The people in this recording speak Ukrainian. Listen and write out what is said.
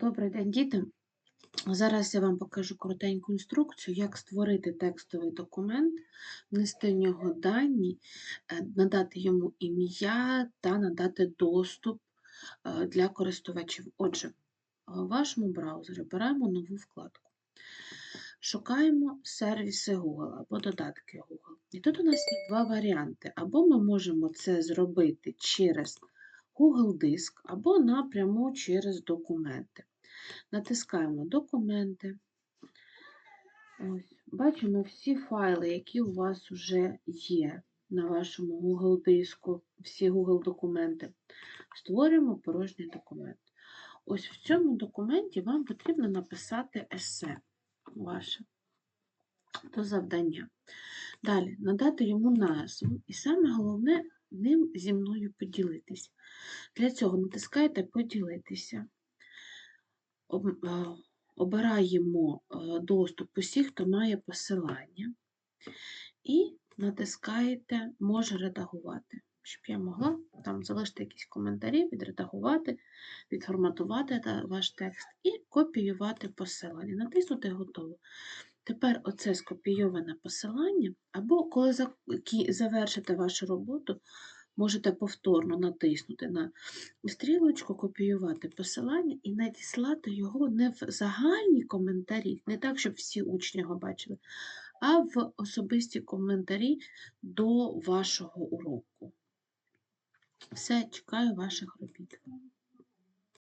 Добрий день, діти. Зараз я вам покажу коротеньку інструкцію, як створити текстовий документ, внести в нього дані, е, надати йому ім'я та надати доступ е, для користувачів. Отже, в вашому браузері беремо нову вкладку. Шукаємо сервіси Google або додатки Google. І тут у нас є два варіанти. Або ми можемо це зробити через Google Диск, або напряму через документи. Натискаємо документи. Ось, бачимо всі файли, які у вас вже є на вашому Google диску, всі Google документи. Створюємо порожній документ. Ось в цьому документі вам потрібно написати есе ваше до завдання. Далі надати йому назву, і саме головне ним зі мною поділитися. Для цього натискаєте Поділитися. Е, Обираємо е, доступ усіх, хто має посилання, і натискаєте Може редагувати, щоб я могла там залишити якісь коментарі, відредагувати, відформатувати ваш текст і копіювати посилання. Натиснути Готово. Тепер оце скопійоване посилання, або коли завершите вашу роботу, можете повторно натиснути на стрілочку, копіювати посилання і надіслати його не в загальні коментарі, не так, щоб всі учні його бачили, а в особисті коментарі до вашого уроку. Все, чекаю ваших робіт.